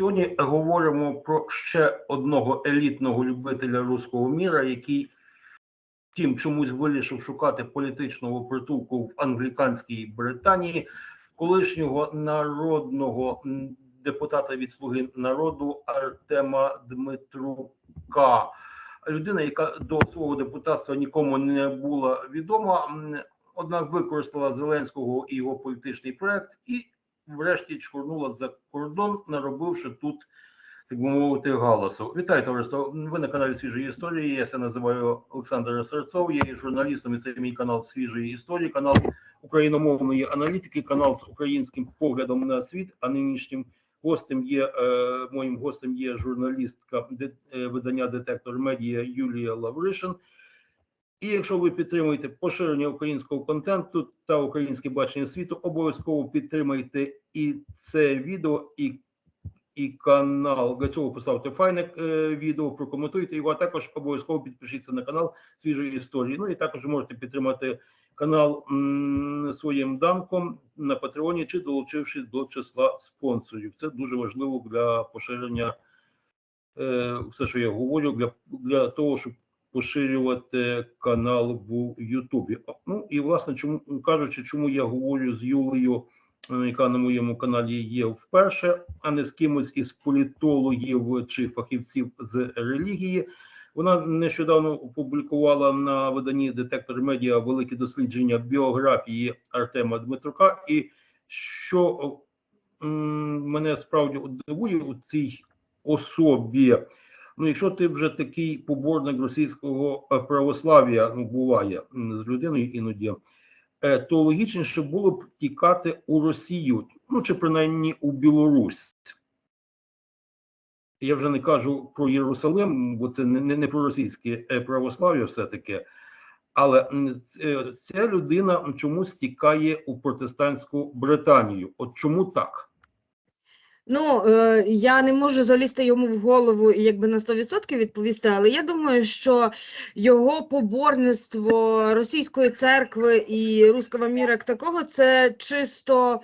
Сьогодні говоримо про ще одного елітного любителя руського міра, який втім чомусь вирішив шукати політичного притулку в англіканській Британії, колишнього народного депутата від Слуги народу Артема Дмитрука. Людина, яка до свого депутатства нікому не була відома, однак використала Зеленського і його політичний проект і врешті чкурнула за кордон, наробивши тут, так би мовити, галасу. Вітаю, товариство. Ви на каналі Свіжої історії. Я себе називаю Олександр Серцов. Я є журналістом, і це мій канал Свіжої історії, канал україномовної аналітики, канал з українським поглядом на світ. А нинішнім гостем є е, моїм гостем є журналістка е, видання Детектор Медіа Юлія Лавришин. І якщо ви підтримуєте поширення українського контенту та українське бачення світу, обов'язково підтримайте і це відео, і, і канал. Для цього поставте файне е, відео, прокоментуйте його, а також обов'язково підпишіться на канал свіжої історії. Ну і також можете підтримати канал своїм данком на Патреоні чи долучившись до числа спонсорів. Це дуже важливо для поширення е, все, що я говорю, для, для того, щоб поширювати канал в Ютубі. Ну і власне, чому кажучи, чому я говорю з Юлею, е, яка на моєму каналі є вперше, а не з кимось із політологів чи фахівців з релігії. Вона нещодавно опублікувала на виданні Детектор Медіа велике дослідження біографії Артема Дмитрука. І що мене справді дивує у цій особі, Ну, якщо ти вже такий поборник російського е, православ'я ну, буває з людиною іноді, е, то логічніше було б тікати у Росію, ну чи принаймні у Білорусь. Я вже не кажу про Єрусалим, бо це не, не, не про російське е, православ'я все-таки. Але м, ц- е, ця людина чомусь тікає у протестантську Британію. От чому так? Ну, е, я не можу залізти йому в голову і якби на 100% відповісти, але я думаю, що його поборництво російської церкви і руского міра як такого це чисто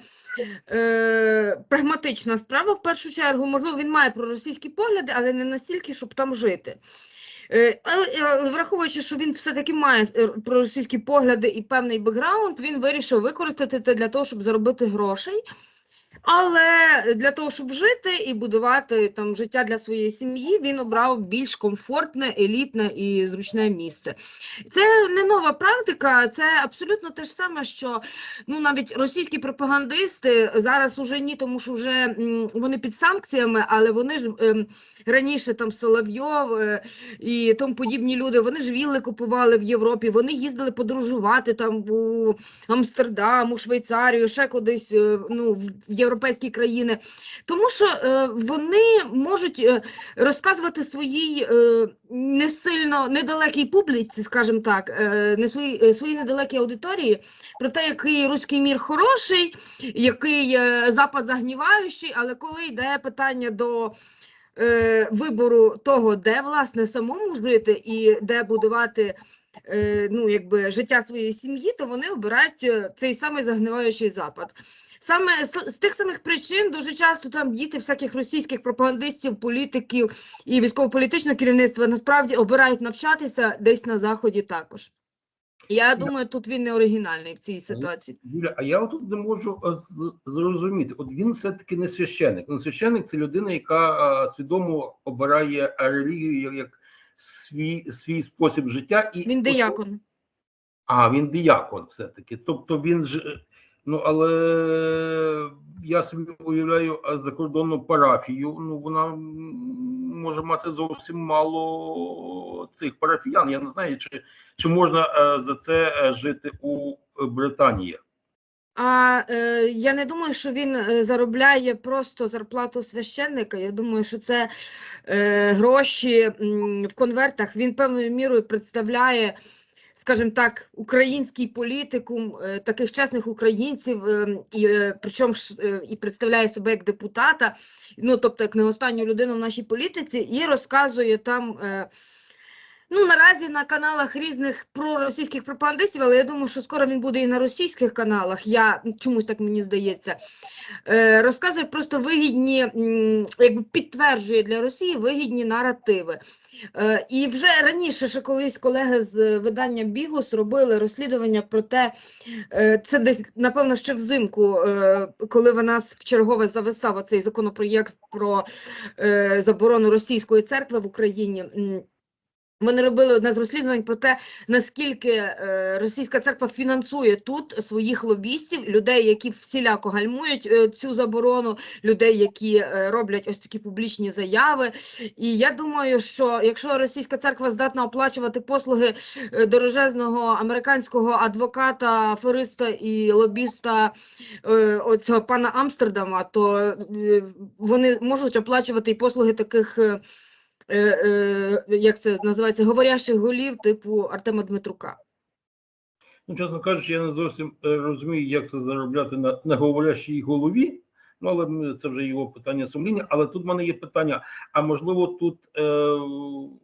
е, прагматична справа в першу чергу. Можливо, він має проросійські погляди, але не настільки, щоб там жити. Е, Але враховуючи, що він все-таки має е, проросійські погляди і певний бекграунд, він вирішив використати це для того, щоб заробити грошей. Але для того, щоб жити і будувати там життя для своєї сім'ї, він обрав більш комфортне, елітне і зручне місце. Це не нова практика, це абсолютно те ж саме, що ну навіть російські пропагандисти зараз уже ні, тому що вже вони під санкціями, але вони ж ем, раніше там Соловйов е, і тому подібні люди, вони ж вілли купували в Європі, вони їздили подорожувати там у Амстердам, у Швейцарію, ще кудись е, ну, в європейські країни. Тому що е, вони можуть розказувати своїй не сильно недалекій публіці, скажімо так, не своїй, своїй недалекій аудиторії про те, який руський мір хороший, який запад загніваючий, але коли йде питання до е, вибору того, де власне самому жити і де будувати е, ну, якби, життя своєї сім'ї, то вони обирають е, цей самий загниваючий запад. Саме з, з тих самих причин дуже часто там діти всяких російських пропагандистів, політиків і військово-політичного керівництва насправді обирають навчатися десь на заході також. Я думаю, тут він не оригінальний в цій ситуації. Юля, а я отут не можу е, зрозуміти. От він все-таки не священник. Ну, священник це людина, яка е, свідомо обирає релігію як, свій, свій спосіб життя. І Він диякон. А, він діякон все-таки. Тобто він ж. Ну, але я собі уявляю закордонну парафію. Ну, вона може мати зовсім мало цих парафіян. Я не знаю, чи, чи можна е, за це е, жити у е, Британії. А е, я не думаю, що він заробляє просто зарплату священника. Я думаю, що це е, гроші в конвертах. Він певною мірою представляє, скажімо так, український політикум, е, таких чесних українців, е, і е, причому е, і представляє себе як депутата, ну тобто як не останню людину в нашій політиці, і розказує там. Е, Ну, наразі на каналах різних проросійських пропагандистів, але я думаю, що скоро він буде і на російських каналах. Я чомусь так мені здається. Е, розказує просто вигідні, якби підтверджує для Росії вигідні наративи. Е, і вже раніше, ще колись колеги з видання Бігус робили розслідування про те, е, це десь, напевно, ще взимку, е, коли в нас вчергове зависав цей законопроєкт про е, заборону російської церкви в Україні. Вони робили одне з розслідувань про те, наскільки е, російська церква фінансує тут своїх лобістів, людей, які всіляко гальмують е, цю заборону, людей, які е, роблять ось такі публічні заяви. І я думаю, що якщо російська церква здатна оплачувати послуги дорожезного американського адвоката, афериста і лобіста оцього пана Амстердама, то вони можуть оплачувати і послуги таких. Е, е, як це називається, говорящих голів типу Артема Дмитрука. Ну, чесно кажучи, я не зовсім е, розумію, як це заробляти на, на говорящій голові. Ну, але це вже його питання сумління. Але тут в мене є питання: а можливо, тут е,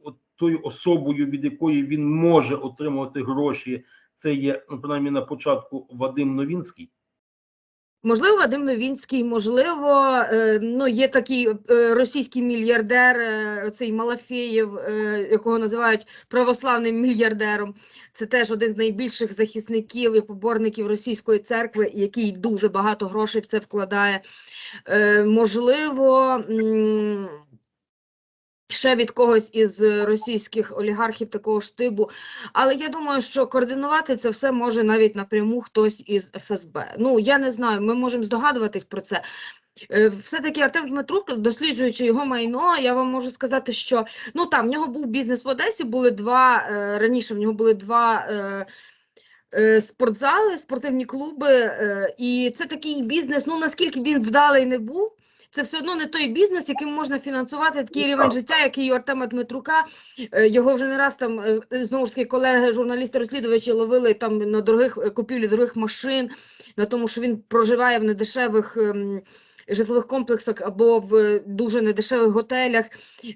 от тою особою, від якої він може отримувати гроші, це є, ну, принаймні на початку Вадим Новінський. Можливо, Вадим Новінський, можливо, е, ну, є такий е, російський мільярдер, е, цей Малафеєв, якого називають православним мільярдером. Це теж один з найбільших захисників і поборників російської церкви, який дуже багато грошей в це вкладає. Можливо, ще від когось із е, російських олігархів такого ж типу. Але я думаю, що координувати це все може навіть напряму хтось із ФСБ. Ну, я не знаю, ми можемо здогадуватись про це. Е, Все-таки Артем Дмитрук, досліджуючи його майно, я вам можу сказати, що ну там в нього був бізнес в Одесі, були два е, раніше в нього були два. Спортзали, спортивні клуби, і це такий бізнес. Ну наскільки він вдалий не був, це все одно не той бізнес, яким можна фінансувати такий рівень життя, який у Артема Дмитрука. Е, Його вже не раз там е, знову ж таки колеги, журналісти, розслідувачі ловили там на дорогих е, купівлі дорогих машин, на тому, що він проживає в недешевих. Житлових комплексах або в дуже недешевих готелях,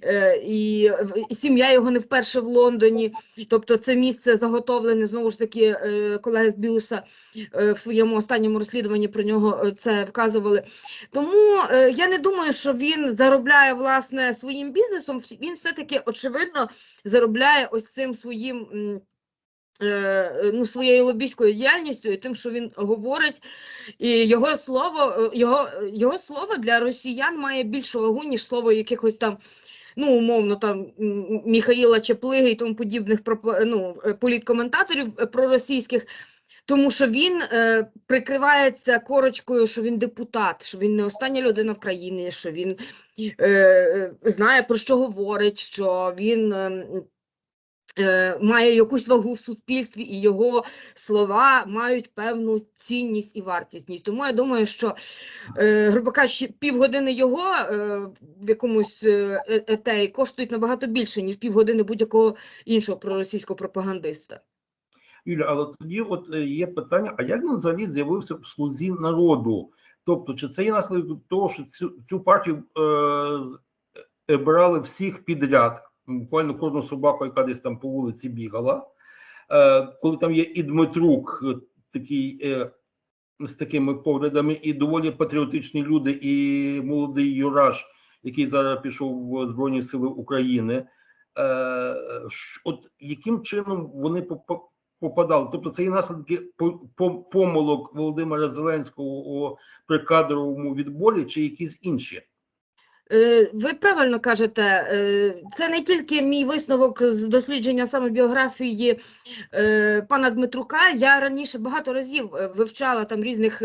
е, і, сім'я його не вперше в Лондоні. Тобто, це місце заготовлене знову ж таки е, колеги з Біуса е, в своєму останньому розслідуванні про нього це вказували. Тому я не думаю, що він заробляє власне своїм бізнесом. Він все-таки очевидно заробляє ось цим своїм. Е, Ну, своєю лобійською діяльністю і тим, що він говорить, і його слово, е, його, його слово для росіян має більшу вагу, ніж слово якихось там, ну, умовно, там Міхаїла Чеплиги і тому подібних ну, е, політкоментаторів е, проросійських. Тому що він е, прикривається корочкою, що він депутат, що він не остання людина в країні, що він е, е, знає про що говорить, що він ем, е, має якусь вагу в суспільстві, і його слова мають певну цінність і вартісність. Тому я думаю, що, е, грубо кажучи, півгодини його е, в якомусь е, е- етері коштують набагато більше, ніж півгодини будь-якого іншого проросійського пропагандиста. Юля, але тоді от є питання: а як він взагалі з'явився в слузі народу? Тобто, чи це є наслідок того, що цю, цю партію е, брали всіх підряд, буквально кожну собаку, яка десь там по вулиці бігала. Е, коли там є і Дмитрук, е, такий е, з такими поглядами, і доволі патріотичні люди, і молодий Юраш, який зараз пішов в Збройні Сили України. От яким чином вони попадали? Тобто це і наслідки по- по- помилок Володимира Зеленського у прикадровому відборі, чи якісь інші? Е, Ви правильно кажете, е, це не тільки мій висновок з дослідження саме біографії е, пана Дмитрука. Я раніше багато разів вивчала там різних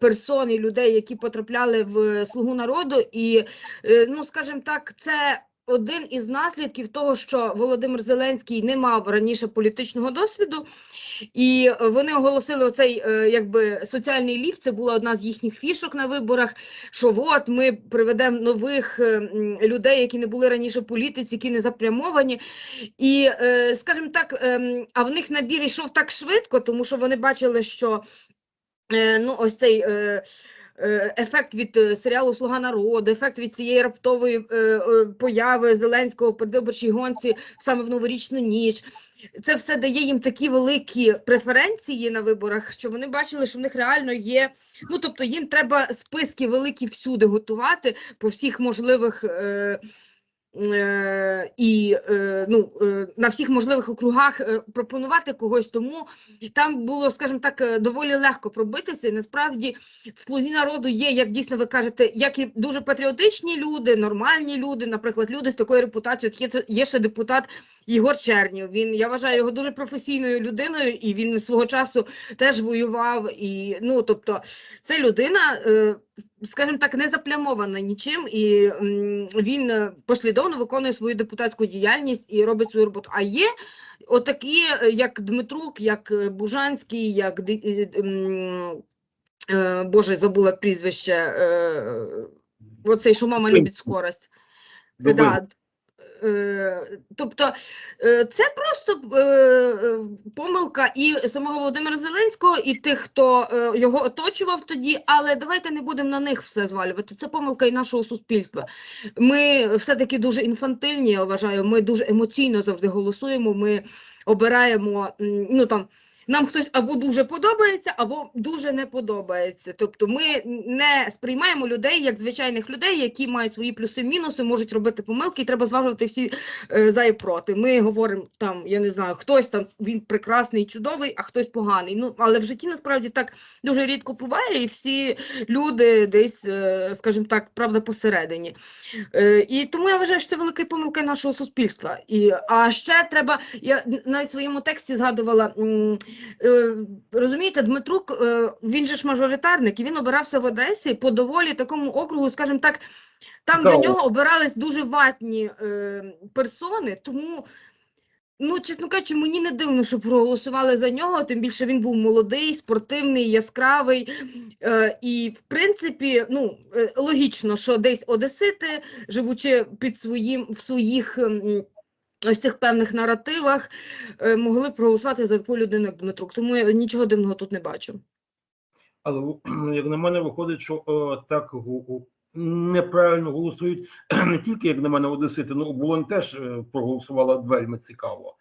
персон і людей, які потрапляли в Слугу народу, і ну, скажімо так, це. Один із наслідків того, що Володимир Зеленський не мав раніше політичного досвіду, і вони оголосили оцей е, якби соціальний ліфт. Це була одна з їхніх фішок на виборах що от ми приведемо нових е, людей, які не були раніше в політиці, які не запрямовані. І, е, скажімо так, а в них набір йшов так швидко, тому що вони бачили, що ну, ось цей. Е, ефект від е, серіалу Слуга народу, ефект від цієї раптової е, появи Зеленського в передвиборчій гонці саме в новорічну ніч. Це все дає їм такі великі преференції на виборах, що вони бачили, що в них реально є. Ну тобто їм треба списки великі всюди готувати по всіх можливих. І е, ну, е, на всіх можливих округах е, пропонувати когось, тому там було, скажімо так, е, доволі легко пробитися. І насправді в слугі народу є, як дійсно ви кажете, як і дуже патріотичні люди, нормальні люди, наприклад, люди з такою репутацією. От Є, є ще депутат Єгор Чернів. Він я вважаю його дуже професійною людиною, і він свого часу теж воював. І ну тобто, це людина. Скажімо так, не заплямована нічим, і він е, послідовно виконує свою депутатську діяльність і робить свою роботу. А є отакі, е, як Дмитрук, як е, Бужанський, як Боже, забула прізвище. Оцей, що мама любить скорость. Да. Е, тобто е, це просто е, помилка і самого Володимира Зеленського, і тих, хто його оточував тоді, але давайте не будемо на них все звалювати. Це помилка і нашого суспільства. Ми все-таки дуже інфантильні, я вважаю, ми дуже емоційно завжди голосуємо, ми обираємо, ну там, нам хтось або дуже подобається, або дуже не подобається. Тобто ми не сприймаємо людей як звичайних людей, які мають свої плюси-мінуси, можуть робити помилки, і треба зважувати всі е, за і проти. Ми говоримо там, я не знаю, хтось там він прекрасний, чудовий, а хтось поганий. Ну але в житті насправді так дуже рідко буває, і всі люди десь, е, скажімо так, правда, посередині. Е, І тому я вважаю, що це велика помилка нашого суспільства. І, а ще треба, я в своєму тексті згадувала. Розумієте, Дмитрук, е, він же ж мажоритарник, і він обирався в Одесі по доволі такому округу, скажімо так, там до нього обирались дуже ватні е, персони, тому. Ну, чесно кажучи, мені не дивно, що проголосували за нього, тим більше він був молодий, спортивний, яскравий. Е, і, в принципі, ну, е, логічно, що десь одесити, живучи під своїм, в своїх ось цих певних наративах, е, могли б проголосувати за таку людину, як Дмитрук. Тому я нічого дивного тут не бачу. Але як на мене виходить, що о, так гу- гу- неправильно голосують не тільки як на мене одесити, ну оболонь теж е, проголосувала вельми цікаво.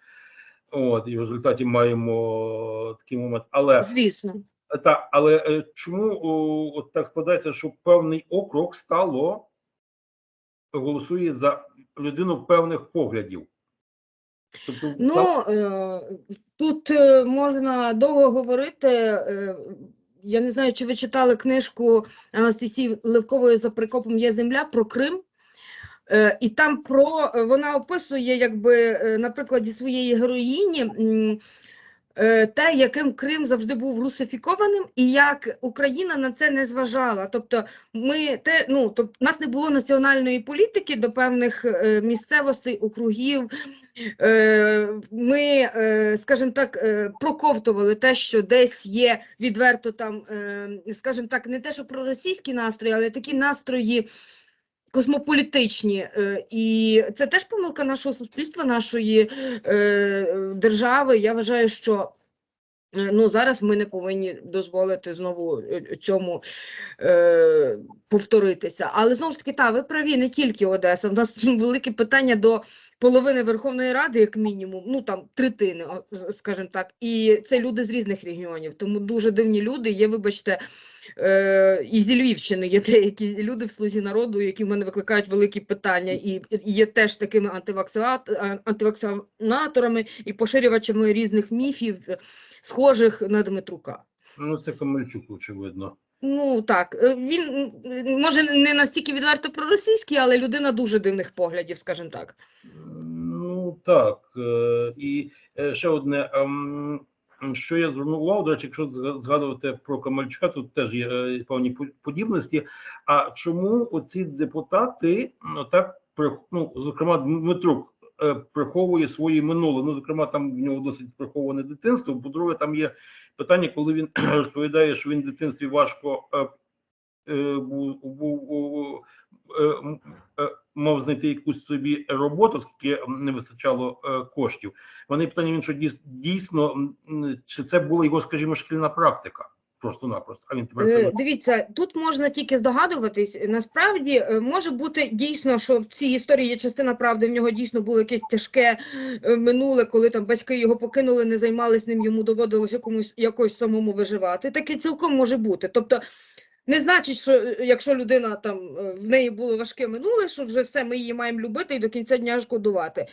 От і в результаті маємо такий момент. Але Звісно. та але е, чому о, от так складається, що певний округ стало голосує за людину певних поглядів? Тобто, Ну, е, тут е, можна довго говорити. Е, я не знаю, чи ви читали книжку Анастасії Левкової за прикопом є земля про Крим. І там про вона описує, якби на прикладі своєї героїні. Е, Те, яким Крим завжди був русифікованим, і як Україна на це не зважала. Тобто, ми те, ну тобто, нас не було національної політики до певних е, місцевостей, округів, Е, ми, скажімо так, проковтували те, що десь є відверто там, скажімо так, не те, що проросійські настрої, але такі настрої космополітичні. Е, І це теж помилка нашого суспільства, нашої е, держави. Я вважаю, що е, ну, зараз ми не повинні дозволити знову цьому повторитися. Але знову ж таки, та, ви праві, не тільки Одеса. У нас велике питання до половини Верховної Ради, як мінімум, ну там третини, скажімо так, і це люди з різних регіонів. Тому дуже дивні люди. Є, вибачте, е, і зі Львівщини є деякі люди в слузі народу, які в мене викликають великі питання, і і є теж такими антивакцинат, антивакцинаторами і поширювачами різних міфів, е, схожих на Дмитрука. ну це Камельчук, очевидно. Ну так, е, він може не настільки відверто проросійський, але людина дуже дивних поглядів, скажімо так. Ну так. е, І е, ще одне, ем, що я звернув увагу, до речі, якщо згадувати про Камальчука, тут теж є е, певні подібності. А чому оці депутати ну, так ну, зокрема, Дмитрук е, приховує своє минуле? Ну, зокрема, там в нього досить приховане дитинство. По-друге, там є питання, коли він розповідає, що він в дитинстві важко е, е, був, був, був, м- мав знайти якусь собі роботу, оскільки не вистачало е, коштів. Вони питання він що дійс- дійсно чи це була його, скажімо, шкільна практика. просто-напросто. А він тепер Е, Дивіться, тут можна тільки здогадуватись. Насправді е, може бути дійсно, що в цій історії є частина правди. В нього дійсно було якесь тяжке минуле, коли там батьки його покинули, не займались ним, йому доводилось якомусь якось самому виживати. Таке цілком може бути. Тобто. Не значить, що е, якщо людина там е, в неї було важке минуле, що вже все ми її маємо любити і до кінця дня шкодувати.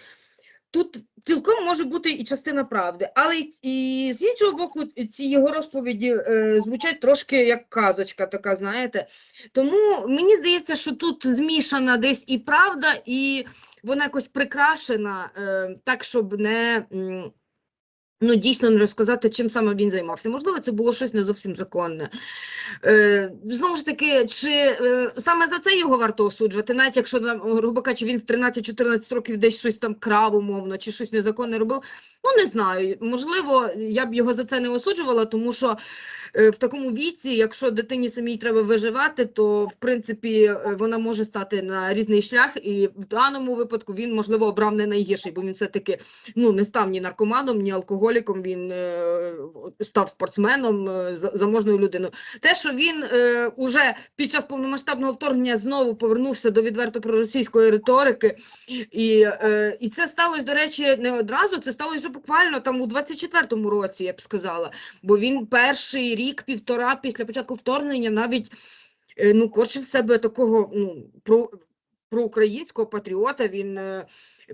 Тут цілком може бути і частина правди, але і з іншого боку, ці його розповіді е, звучать трошки як казочка, така, знаєте. Тому мені здається, що тут змішана десь і правда, і вона якось прикрашена е, так, щоб не. м, Ну, дійсно не розказати, чим саме він займався. Можливо, це було щось не зовсім законне. Е, знову ж таки, чи е, саме за це його варто осуджувати, навіть якщо там, грубо кажучи, він з 13-14 років десь щось там крав умовно, чи щось незаконне робив. Ну, не знаю. Можливо, я б його за це не осуджувала, тому що в такому віці, якщо дитині самій треба виживати, то в принципі е, вона може стати на різний шлях, і в даному випадку він, можливо, обрав не найгірший, бо він все-таки ну, не став ні наркоманом, ні алкоголіком, він е, став спортсменом, е, заможною людиною. Те, що він е, уже під час повномасштабного вторгнення знову повернувся до відверто проросійської риторики, і, е, і це сталося, до речі, не одразу, це сталося вже буквально там у 24-му році, я б сказала. Бо він перший рік, півтора після початку вторгнення навіть е, ну, корчив себе такого ну, про, проукраїнського патріота. Він е,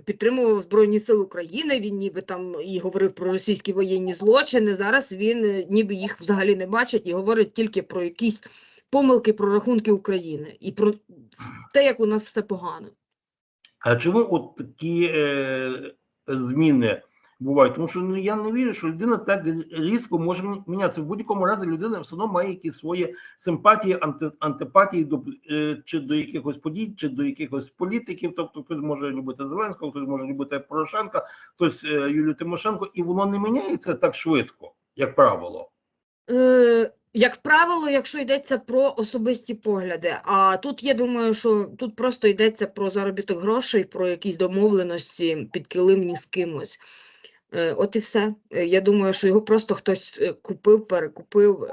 підтримував Збройні Сили України, він ніби там і говорив про російські воєнні злочини. Зараз він е, ніби їх взагалі не бачить і говорить тільки про якісь помилки, прорахунки України і про те, як у нас все погано. А чому от такі е, зміни бувають? Тому що ну, я не вірю, що людина так різко може мі- мінятися. В будь-якому разі людина все одно має якісь свої симпатії, анти, антипатії до, е, чи до якихось подій, чи до якихось політиків. Тобто хтось може любити Зеленського, хтось може любити Порошенка, хтось е, Юлію Тимошенко, і воно не міняється так швидко, як правило. Е, як правило, якщо йдеться про особисті погляди, а тут я думаю, що тут просто йдеться про заробіток грошей, про якісь домовленості підкилимні з кимось. Е, От і все. Е, Я думаю, що його просто хтось е, купив, перекупив,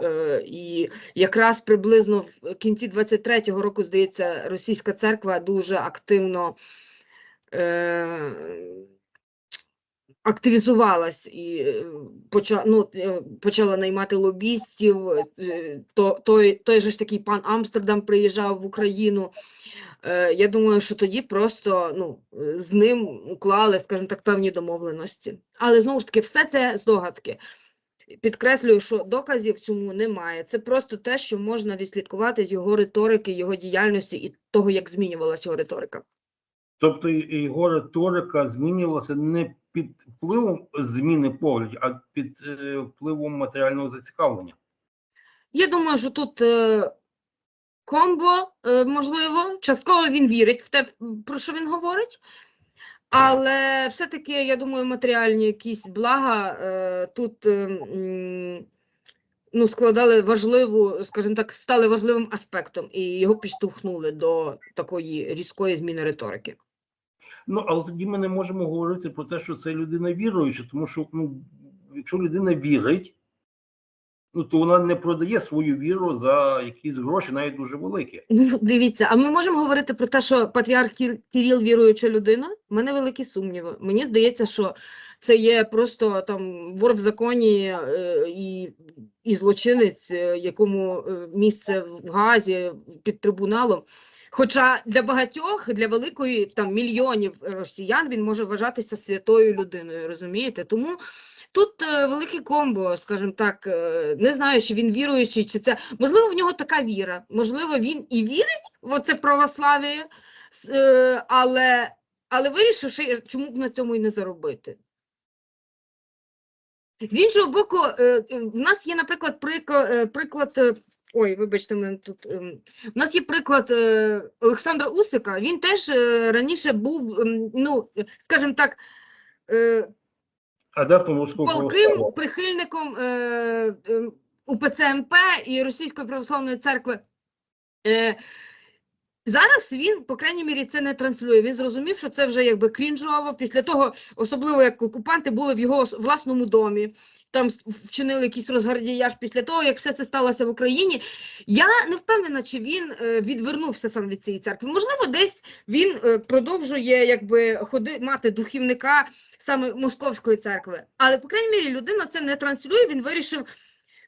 і якраз приблизно в кінці 23-го року, здається, російська церква дуже активно активізувалась і е, поча, ну, е, почала наймати лобістів. е, То, той, той же ж такий пан Амстердам приїжджав в Україну. Я думаю, що тоді просто ну, з ним уклали, скажімо так, певні домовленості. Але знову ж таки, все це здогадки. Підкреслюю, що доказів цьому немає. Це просто те, що можна відслідкувати з його риторики, його діяльності і того, як змінювалася його риторика. Тобто його риторика змінювалася не під впливом зміни поглядів, а під е, впливом матеріального зацікавлення. Я думаю, що тут е, комбо, е, можливо, частково він вірить в те, про що він говорить, але все-таки, я думаю, матеріальні якісь блага е, тут е, ну, складали важливу, скажімо так, стали важливим аспектом і його підштовхнули до такої різкої зміни риторики. Ну, але тоді ми не можемо говорити про те, що це людина віруюча, тому що ну, якщо людина вірить, ну то вона не продає свою віру за якісь гроші, навіть дуже великі. Ну, дивіться, а ми можемо говорити про те, що патріарх Кір- Кирил віруюча людина? У мене великі сумніви. Мені здається, що це є просто там вор в законі е, і, і злочинець, е, якому е, місце в Газі під трибуналом. Хоча для багатьох, для великої там мільйонів росіян він може вважатися святою людиною, розумієте? Тому тут е, велике комбо, скажімо так, е, не знаю, чи він віруючий, чи це можливо в нього така віра. Можливо, він і вірить в оце православ'я, е, але, але вирішив, чому б на цьому і не заробити. З іншого боку, е, е, в нас є, наприклад, приклад, е, ой, вибачте, мене тут. ем, У нас є приклад е, Олександра Усика. Він теж е, раніше був, ем, ну, скажімо так, е, Адептом руського прихильником е, е, УПЦ МП і Російської православної церкви. Зараз він, по крайній мірі, це не транслює. Він зрозумів, що це вже якби крінжово. Після того, особливо як окупанти були в його власному домі. Там вчинили якийсь розгардіяж після того, як все це сталося в Україні. Я не впевнена, чи він е, відвернувся сам від цієї церкви. Можливо, десь він е, продовжує якби ходи мати духівника саме московської церкви. Але, по крайній мірі, людина це не транслює. Він вирішив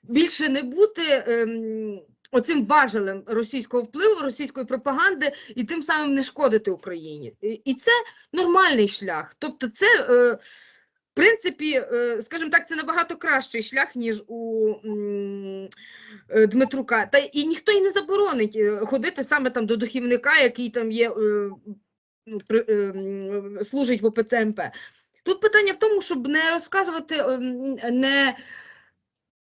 більше не бути ем, оцим важелем російського впливу, російської пропаганди і тим самим не шкодити Україні. І, це нормальний шлях. Тобто, це. Е, принципі, е, скажімо так, це набагато кращий шлях, ніж у е, Дмитрука. Та і ніхто й не заборонить е, ходити саме там до духівника, який там є, ну, служить в ОПЦ МП. Тут питання в тому, щоб не розказувати, не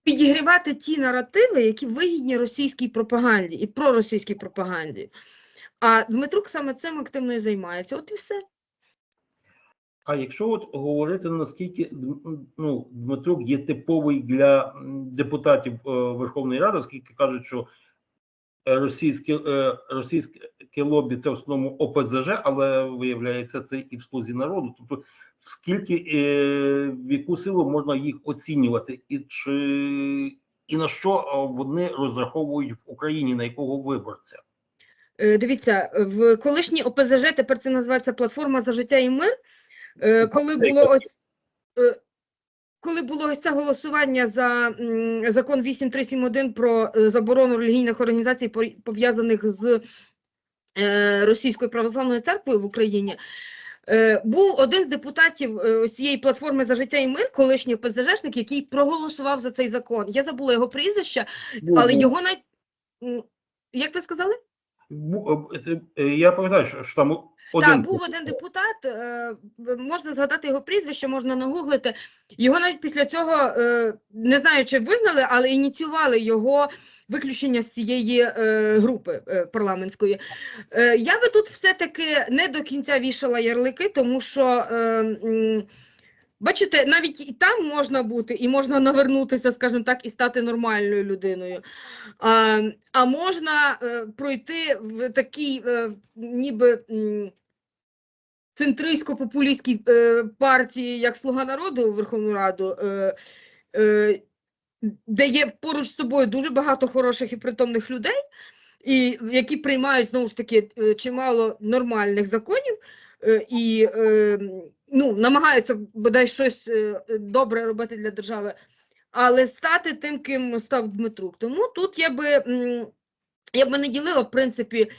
підігрівати ті наративи, які вигідні російській пропаганді і проросійській пропаганді. А Дмитрук саме цим активно і займається. От і все. А якщо от говорити наскільки ну, Дмитрук є типовий для депутатів е, Верховної Ради, оскільки кажуть, що російське, е, російське лобі це в основному ОПЗЖ, але виявляється це і в слузі народу. Тобто, скільки е, в яку силу можна їх оцінювати, і чи і на що вони розраховують в Україні, на якого виборця? Дивіться, в колишній ОПЗЖ, тепер це називається Платформа за життя і мир. Е, Коли було ось, е, коли було ось це голосування за закон 8371 про е, заборону релігійних організацій, пов'язаних з Російською православною церквою в Україні, був один з депутатів ось цієї платформи за життя і мир, колишній ОПЗЖшник, який проголосував за цей закон. Я забула його прізвище, але його м, Як ви сказали? Е, е, Я пам'ятаю, що, там один Так, був один депутат, е, можна згадати його прізвище, можна нагуглити. Його навіть після цього, не знаю, чи вигнали, але ініціювали його виключення з цієї групи парламентської. Я би тут все-таки не до кінця вішала ярлики, тому що. Бачите, навіть і там можна бути, і можна навернутися, скажімо так, і стати нормальною людиною. А, а можна е, пройти в такій, е, ніби центристсько-популістській е, партії, як Слуга народу у Верховну Раду, де є поруч з тобою дуже багато хороших і притомних людей, і які приймають знову ж таки чимало нормальних законів. І ну, намагаються бодай щось е, добре робити для держави, але стати тим, ким став Дмитрук. Тому тут я би, я би не ділила, в принципі,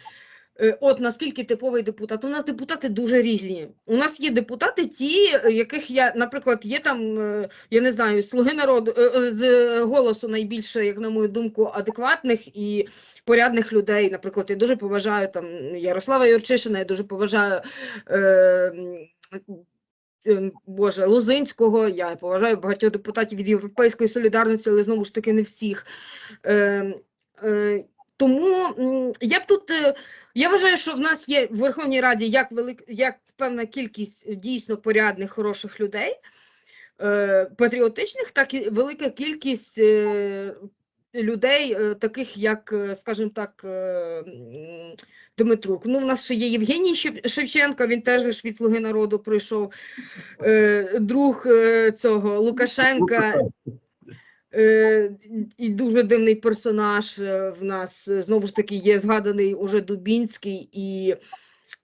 е, от наскільки типовий депутат. У нас депутати дуже різні. У нас є депутати, ті, яких я, наприклад, є там, е, я не знаю, слуги народу з голосу найбільше, як на мою думку, адекватних і порядних людей. Наприклад, я дуже поважаю там Ярослава Юрчишина, я дуже поважаю. Е, Боже, Лозинського, я поважаю багатьох депутатів від Європейської солідарності, але знову ж таки не всіх. Е, е, тому я б тут, е, я вважаю, що в нас є в Верховній Раді як, велик, як певна кількість дійсно порядних, хороших людей, е, патріотичних, так і велика кількість е, людей, е, таких як, е, скажімо так, е, Дмитрук. Ну, в нас ще є Євгеній Шев- Шевченко, він теж від «Слуги народу прийшов, е, друг е, цього Лукашенка. Е, і дуже дивний персонаж в нас знову ж таки є згаданий уже Дубінський і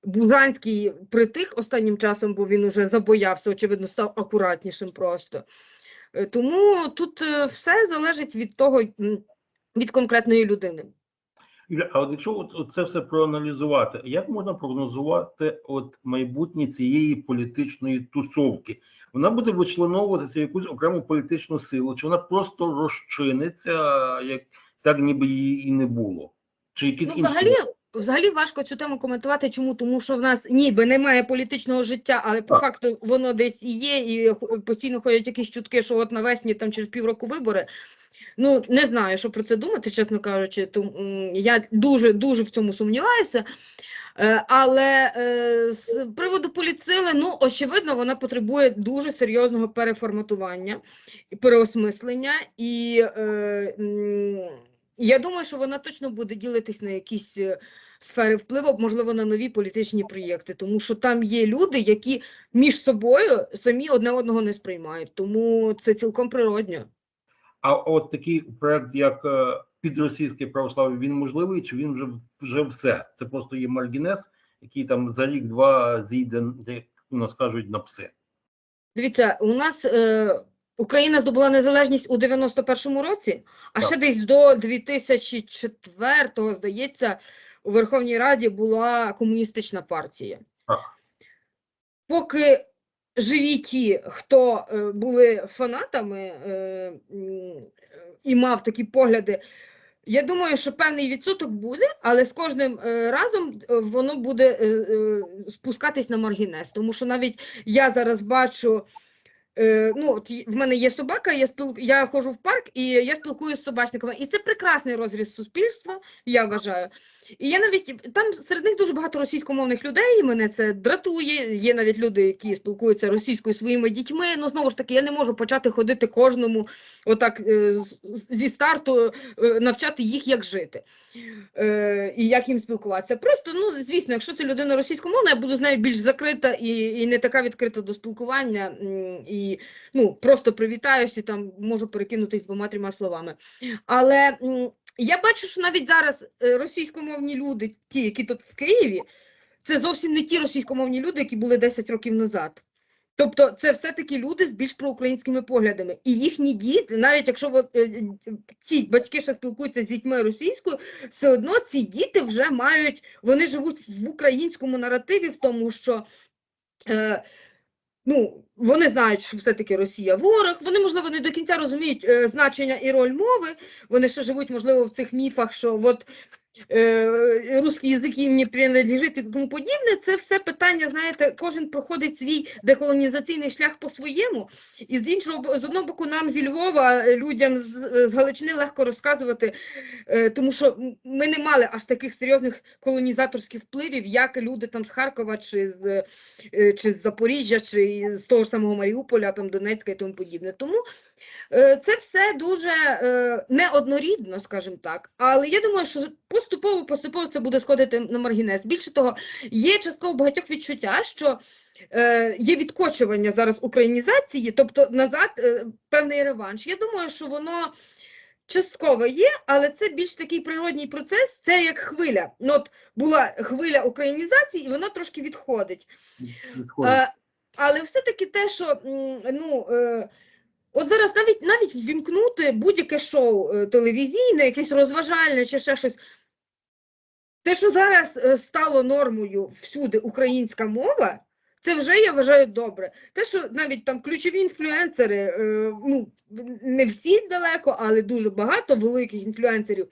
Бужанський притих останнім часом, бо він уже забоявся, очевидно, став акуратнішим просто. Тому тут все залежить від того, від конкретної людини. Юля, а от якщо от, от це все проаналізувати, як можна прогнозувати от майбутнє цієї політичної тусовки? Вона буде вичленовуватися в якусь окрему політичну силу, чи вона просто розчиниться, як так ніби її і не було? Чи якісь Ну, інші взагалі, взагалі важко цю тему коментувати. Чому? Тому що в нас ніби немає політичного життя, але по Так. факту воно десь і є, і постійно ходять якісь чутки, що от навесні там через півроку вибори. Ну, не знаю, що про це думати, чесно кажучи. Тому я дуже дуже в цьому сумніваюся. Е, Але е, з приводу поліцили, ну очевидно, вона потребує дуже серйозного переформатування і переосмислення. І е, я думаю, що вона точно буде ділитись на якісь е, сфери впливу, можливо, на нові політичні проєкти, тому що там є люди, які між собою самі одне одного не сприймають. Тому це цілком природньо. А от такий проект, як е, підросійське православ'я, він можливий, чи він вже вже все? Це просто є маргінез, який там за рік-два зійде, як у нас кажуть, на пси. Дивіться, у нас е, Україна здобула незалежність у 91-му році, а ще десь до 2004-го, здається, у Верховній Раді була комуністична партія. Так. Поки живі ті, хто е, були фанатами е, і мав такі погляди, я думаю, що певний відсоток буде, але з кожним е, разом воно буде спускатись на маргінес, Тому що навіть я зараз бачу. Е, ну, от в мене є собака, я спіл... я ходжу в парк і я спілкуюся з собачниками. І це прекрасний розріз суспільства, я вважаю. І я навіть там серед них дуже багато російськомовних людей, і мене це дратує. Є навіть люди, які спілкуються російською своїми дітьми. Ну знову ж таки, я не можу почати ходити кожному, отак е, зі старту е, навчати їх, як жити і як їм спілкуватися. Просто, ну звісно, якщо це людина російськомовна, я буду з нею більш закрита і, і не така відкрита до спілкування. м, Ну просто привітаюся, там можу перекинутись двома-трьома словами. Але я бачу, що навіть зараз е, російськомовні люди, ті, які тут в Києві, це зовсім не ті російськомовні люди, які були 10 років назад. Тобто це все-таки люди з більш проукраїнськими поглядами. І їхні діти, навіть якщо е, е, ці батьки ще спілкуються з дітьми російською, все одно ці діти вже мають, вони живуть в українському наративі, в тому, що ну, вони знають, що все-таки Росія ворог, вони, можливо, не до кінця розуміють е, значення і роль мови, вони ще живуть, можливо, в цих міфах, що от русський язик їм не принадлежить і тому подібне. Це все питання, знаєте, кожен проходить свій деколонізаційний шлях по-своєму. І з іншого з одного боку, нам зі Львова е, людям з, з Галичини легко розказувати, е, тому що ми не мали аж таких серйозних колонізаторських впливів, як люди там з Харкова чи з, е, чи з Запоріжжя, чи з того ж самого Маріуполя, там Донецька і тому подібне. Тому е, це все дуже е, неоднорідно, скажімо так. Але я думаю, що поступово поступово це буде сходити на маргінез. Більше того, є частково багатьох відчуття, що е, є відкочування зараз українізації, тобто назад е, певний реванш. Я думаю, що воно частково є, але це більш такий природній процес, це як хвиля. Ну, от була хвиля українізації, і воно трошки відходить. Відходить. Е, але все-таки те, що ну, е, от зараз навіть навіть ввімкнути будь-яке шоу е, телевізійне, якесь розважальне чи ще щось. Те, що зараз е, стало нормою всюди українська мова, це вже я вважаю добре. Те, що навіть там ключові інфлюенсери, е, ну не всі далеко, але дуже багато великих інфлюенсерів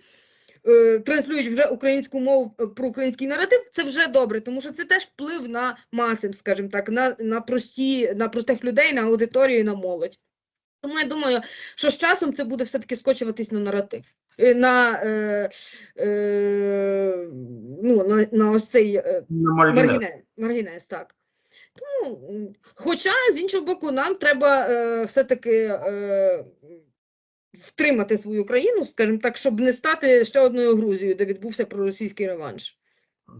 транслюють вже українську мову про український наратив, це вже добре, тому що це теж вплив на маси, скажімо так, на, на прості, на простих людей, на аудиторію, на молодь. Тому я думаю, що з часом це буде все-таки скочуватись на наратив. Е, На, е, е, ну, на, на ось цей е, На маргінез. маргінез, маргінез, так. Тому, м, хоча, з іншого боку, нам треба е, все-таки е, втримати свою країну, скажімо так, щоб не стати ще одною Грузією, де відбувся проросійський реванш.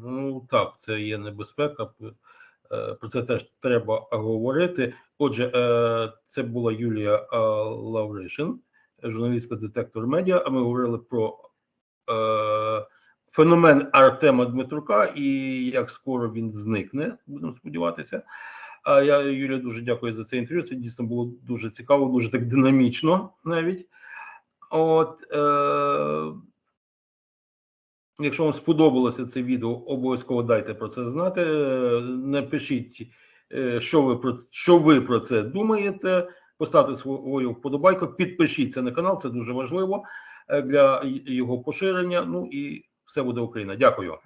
Ну так, це є небезпека. п- Про це теж треба говорити. Отже, е, це була Юлія е, Лавришин, журналістка детектор медіа. А ми говорили про е, феномен Артема Дмитрука і як скоро він зникне, будемо сподіватися. А я Юлія дуже дякую за це інтерв'ю. Це дійсно було дуже цікаво, дуже так динамічно навіть. От е, Якщо вам сподобалося це відео, обов'язково дайте про це знати. Напишіть, е, що ви про що ви про це думаєте. Поставте свою вподобайку, підпишіться на канал, це дуже важливо е, для його поширення. Ну і все буде Україна. Дякую.